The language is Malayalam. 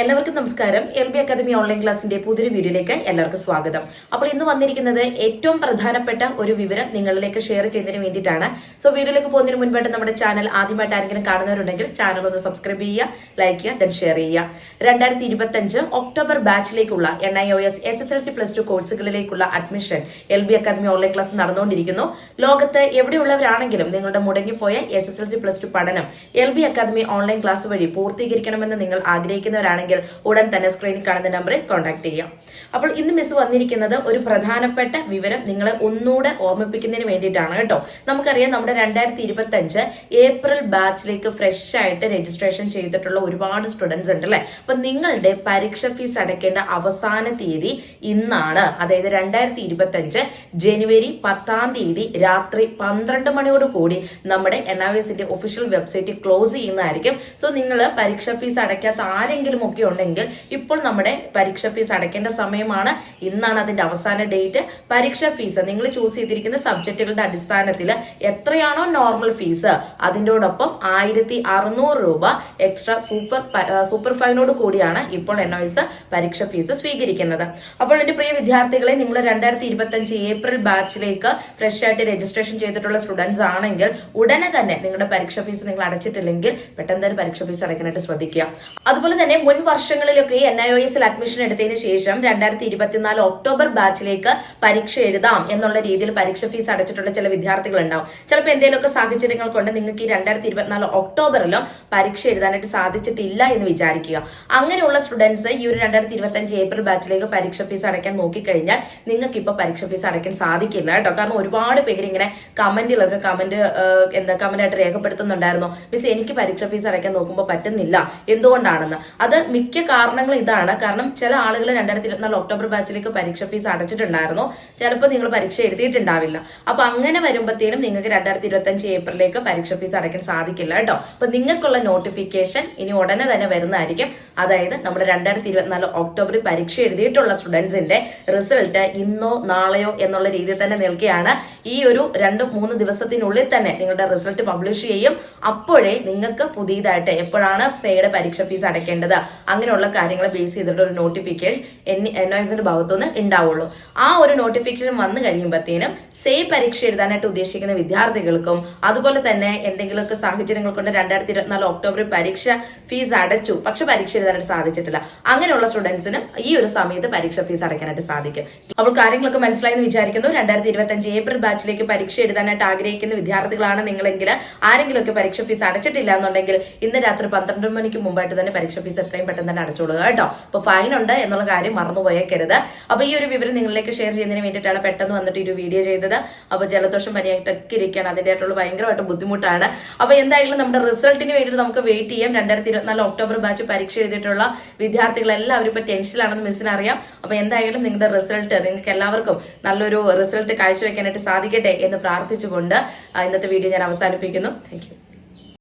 എല്ലാവർക്കും നമസ്കാരം. എൽ ബി അക്കാദമി ഓൺലൈൻ ക്ലാസിന്റെ പുതിയൊരു വീഡിയോയിലേക്ക് എല്ലാവർക്കും സ്വാഗതം. അപ്പോൾ ഇന്ന് വന്നിരിക്കുന്നത് ഏറ്റവും പ്രധാനപ്പെട്ട ഒരു വിവരം നിങ്ങളിലേക്ക് ഷെയർ ചെയ്യുന്നതിന് വേണ്ടിയിട്ടാണ്. സോ വീഡിയോയിലേക്ക് പോകുന്നതിന് മുൻപായിട്ട് നമ്മുടെ ചാനൽ ആദ്യമായിട്ട് ആരെങ്കിലും കാണുന്നവരുണ്ടെങ്കിൽ ചാനൽ ഒന്ന് സബ്സ്ക്രൈബ് ചെയ്യുക ലൈക്ക് ചെയ്യുക ദെൻ ഷെയർ ചെയ്യുക. രണ്ടായിരത്തി ഇരുപത്തഞ്ച് October ബാച്ചിലേക്കുള്ള N I O S S S L C plus two കോഴ്സുകളിലേക്കുള്ള admission L B academy online class നടന്നുകൊണ്ടിരിക്കുന്നു. ലോകത്ത് എവിടെയുള്ളവരാണെങ്കിലും നിങ്ങളുടെ മുടങ്ങിപ്പോയ S S L C plus two പഠനം L B academy online class വഴി പൂർത്തീകരിക്കണമെന്ന് നിങ്ങൾ ആഗ്രഹിക്കുന്നവരാണെങ്കിൽ ഉടൻ തന്നെ സ്ക്രീനിൽ കാണുന്ന നമ്പറിൽ കോൺടാക്ട് ചെയ്യാം. അപ്പോൾ ഇന്ന് മിസ് വന്നിരിക്കുന്നത് ഒരു പ്രധാനപ്പെട്ട വിവരം നിങ്ങളെ ഒന്നുകൂടെ ഓർമ്മിപ്പിക്കുന്നതിന് വേണ്ടിയിട്ടാണ് കേട്ടോ. നമുക്കറിയാം നമ്മുടെ രണ്ടായിരത്തി ഇരുപത്തി അഞ്ച് ഏപ്രിൽ ബാച്ചിലേക്ക് ഫ്രഷ് ആയിട്ട് രജിസ്ട്രേഷൻ ചെയ്തിട്ടുള്ള ഒരുപാട് സ്റ്റുഡൻസ് ഉണ്ട് അല്ലേ? അപ്പൊ നിങ്ങളുടെ പരീക്ഷ ഫീസ് അടയ്ക്കേണ്ട അവസാന തീയതി ഇന്നാണ്. അതായത് രണ്ടായിരത്തി ഇരുപത്തി അഞ്ച് ജനുവരി പത്താം തീയതി രാത്രി പന്ത്രണ്ട് മണിയോട് കൂടി നമ്മുടെ എൻ ഐ എസിന്റെ ഒഫീഷ്യൽ വെബ്സൈറ്റ് ക്ലോസ് ചെയ്യുന്നതായിരിക്കും. സോ നിങ്ങൾ പരീക്ഷ ഫീസ് അടയ്ക്കാത്ത ആരെങ്കിലും ഒക്കെ ഉണ്ടെങ്കിൽ ഇപ്പോൾ നമ്മുടെ പരീക്ഷ ഫീസ് അടയ്ക്കേണ്ട സമയമാണ്. ഇന്നാണ് അതിന്റെ അവസാന ഡേറ്റ്. പരീക്ഷ ഫീസ് നിങ്ങൾ ചൂസ് ചെയ്തിരിക്കുന്ന സബ്ജക്റ്റുകളുടെ അടിസ്ഥാനത്തിൽ എത്രയാണോ നോർമൽ ഫീസ് അതിനോടൊപ്പം ആയിരത്തി അറുന്നൂറ് രൂപ എക്സ്ട്രാ സൂപ്പർ സൂപ്പർ ഫൈനോട് കൂടിയാണ് ഇപ്പോൾ എൻ ഓയിസ് പരീക്ഷ ഫീസ് സ്വീകരിക്കുന്നത്. അപ്പോൾ എന്റെ പ്രിയ വിദ്യാർത്ഥികളെ നിങ്ങൾ രണ്ടായിരത്തി ഇരുപത്തി അഞ്ച് ഏപ്രിൽ ബാച്ചിലേക്ക് ഫ്രഷ് ആയിട്ട് രജിസ്ട്രേഷൻ ചെയ്തിട്ടുള്ള സ്റ്റുഡൻസ് ആണെങ്കിൽ ഉടനെ തന്നെ നിങ്ങളുടെ പരീക്ഷ ഫീസ് നിങ്ങൾ അടച്ചിട്ടില്ലെങ്കിൽ പെട്ടെന്ന് തന്നെ പരീക്ഷ ഫീസ് അടയ്ക്കാനായിട്ട് ശ്രദ്ധിക്കുക. അതുപോലെ തന്നെ മുൻ വർഷങ്ങളിലൊക്കെ എൻ ഐ ഒ എസിൽ അഡ്മിഷൻ എടുത്തതിന് ശേഷം രണ്ടായിരത്തി ഇരുപത്തിനാല് ഒക്ടോബർ ബാച്ചിലേക്ക് പരീക്ഷ എഴുതാം എന്നുള്ള രീതിയിൽ പരീക്ഷ ഫീസ് അടച്ചിട്ടുള്ള ചില വിദ്യാർത്ഥികൾ ഉണ്ടാവും ചിലപ്പോൾ എന്തെങ്കിലുമൊക്കെ സാഹചര്യങ്ങൾ കൊണ്ട് നിങ്ങൾക്ക് ഈ രണ്ടായിരത്തി ഇരുപത്തിനാല് ഒക്ടോബറിലോ പരീക്ഷ എഴുതാനായിട്ട് സാധിച്ചിട്ടില്ല എന്ന് വിചാരിക്കുക. അങ്ങനെയുള്ള സ്റ്റുഡൻസ് ഈ ഒരു രണ്ടായിരത്തി ഇരുപത്തി അഞ്ച് ഏപ്രിൽ ബാച്ചിലേക്ക് പരീക്ഷ ഫീസ് അടയ്ക്കാൻ നോക്കിക്കഴിഞ്ഞാൽ നിങ്ങൾക്ക് ഇപ്പോൾ പരീക്ഷ ഫീസ് അടയ്ക്കാൻ സാധിക്കില്ല കേട്ടോ. കാരണം ഒരുപാട് പേര് ഇങ്ങനെ കമന്റിലൊക്കെ കമന്റ് എന്താ കമന്റായിട്ട് രേഖപ്പെടുത്തുന്നുണ്ടായിരുന്നു. മിസ് എനിക്ക് പരീക്ഷ ഫീസ് അടയ്ക്കാൻ നോക്കുമ്പോൾ പറ്റുന്നില്ല. എന്തുകൊണ്ടാണെന്ന്? അത് മിക്ക കാരണങ്ങൾ ഇതാണ്. കാരണം ചില ആളുകൾ രണ്ടായിരത്തി ഇരുപത്തിനാല് ഒക്ടോബർ ബാച്ചിലേക്ക് പരീക്ഷ ഫീസ് അടച്ചിട്ടുണ്ടായിരുന്നു. ചിലപ്പോൾ നിങ്ങൾ പരീക്ഷ എഴുതിയിട്ടുണ്ടാവില്ല. അപ്പൊ അങ്ങനെ വരുമ്പോഴത്തേനും നിങ്ങൾക്ക് രണ്ടായിരത്തി ഇരുപത്തഞ്ച് ഏപ്രിലേക്ക് പരീക്ഷ ഫീസ് അടയ്ക്കാൻ സാധിക്കില്ല കേട്ടോ. അപ്പൊ നിങ്ങൾക്കുള്ള നോട്ടിഫിക്കേഷൻ ഇനി ഉടനെ തന്നെ വരുന്നതായിരിക്കും. അതായത് നമ്മൾ രണ്ടായിരത്തി ഇരുപത്തിനാല് ഒക്ടോബറിൽ പരീക്ഷ എഴുതിയിട്ടുള്ള സ്റ്റുഡൻസിന്റെ റിസൾട്ട് ഇന്നോ നാളെയോ എന്നുള്ള രീതിയിൽ തന്നെ നിൽക്കുകയാണ് ഈ ഒരു രണ്ട് മൂന്ന് ദിവസത്തിനുള്ളിൽ തന്നെ നിങ്ങളുടെ റിസൾട്ട് പബ്ലിഷ് ചെയ്യും. അപ്പോഴേ നിങ്ങൾക്ക് പുതിയതായിട്ട് എപ്പോഴാണ് സേയുടെ പരീക്ഷ ഫീസ് അടയ്ക്കേണ്ടത്? അങ്ങനെയുള്ള കാര്യങ്ങൾ ബേസ് ചെയ്തിട്ട് ഒരു നോട്ടിഫിക്കേഷൻ എൻ എൻ ഒസിന്റെ ഭാഗത്തുനിന്ന് ഉണ്ടാവുള്ളൂ. ആ ഒരു നോട്ടിഫിക്കേഷൻ വന്നു കഴിയുമ്പോഴത്തേനും സേ പരീക്ഷ എഴുതാനായിട്ട് ഉദ്ദേശിക്കുന്ന വിദ്യാർത്ഥികൾക്കും അതുപോലെ തന്നെ എന്തെങ്കിലുമൊക്കെ സാഹചര്യങ്ങൾ കൊണ്ട് രണ്ടായിരത്തി ഇരുപത്തിനാല് ഒക്ടോബറിൽ പരീക്ഷ ഫീസ് അടച്ചു. പക്ഷെ പരീക്ഷ എഴുതാനായിട്ട് സാധിച്ചിട്ടില്ല. അങ്ങനെയുള്ള സ്റ്റുഡൻസിനും ഈ ഒരു സമയത്ത് പരീക്ഷ ഫീസ് അടയ്ക്കാനായിട്ട് സാധിക്കും. അപ്പോൾ കാര്യങ്ങളൊക്കെ മനസ്സിലായി എന്ന് വിചാരിക്കുന്നു. രണ്ടായിരത്തി ഇരുപത്തി അഞ്ച് ഏപ്രിൽ ബാച്ചിലേക്ക് പരീക്ഷ എഴുതാനായിട്ട് ആഗ്രഹിക്കുന്ന വിദ്യാർത്ഥികളാണ് നിങ്ങളെങ്കിൽ ആരെങ്കിലുമൊക്കെ പരീക്ഷ ഫീസ് അടച്ചിട്ടില്ല എന്നുണ്ടെങ്കിൽ ഇന്ന് രാത്രി പന്ത്രണ്ട് മണിക്ക് മുമ്പായിട്ട് തന്നെ പരീക്ഷ ഫീസ് എത്രയും പെട്ടെന്ന് തന്നെ അടച്ചോളുക കേട്ടോ. അപ്പോൾ ഫൈൻ ഉണ്ട് എന്നുള്ള കാര്യം മറന്നുപോയേക്കരുത്. അപ്പോൾ അപ്പൊ ഈ ഒരു വിവരം നിങ്ങളിലേക്ക് ഷെയർ ചെയ്യുന്നതിന് വേണ്ടിയിട്ടാണ് പെട്ടെന്ന് വന്നിട്ട് ഒരു വീഡിയോ ചെയ്തത്. അപ്പൊ ജലദോഷം പനിയായിട്ടൊക്കെ ഇരിക്കുകയാണ്. അതിന്റെതായിട്ടുള്ള ഭയങ്കരമായിട്ട് ബുദ്ധിമുട്ടാണ്. അപ്പോൾ എന്തായാലും നമ്മുടെ റിസൾട്ടിന് വേണ്ടിയിട്ട് നമുക്ക് വെയിറ്റ് ചെയ്യാം. രണ്ടായിരത്തി ഇരുപത്തിനാല് ഒക്ടോബർ ബാച്ച് പരീക്ഷ എഴുതിയിട്ടുള്ള വിദ്യാർത്ഥികൾ എല്ലാവരും ഇപ്പൊ ടെൻഷനിലാണെന്ന് മിസ്സിന് അറിയാം അപ്പോൾ എന്തായാലും നിങ്ങളുടെ റിസൾട്ട് നിങ്ങൾക്ക് എല്ലാവർക്കും നല്ലൊരു റിസൾട്ട് കാഴ്ചവെക്കാനായിട്ട് സാധിക്കട്ടെ എന്ന് പ്രാർത്ഥിച്ചുകൊണ്ട് ഇന്നത്തെ വീഡിയോ ഞാൻ അവസാനിപ്പിക്കുന്നു. താങ്ക്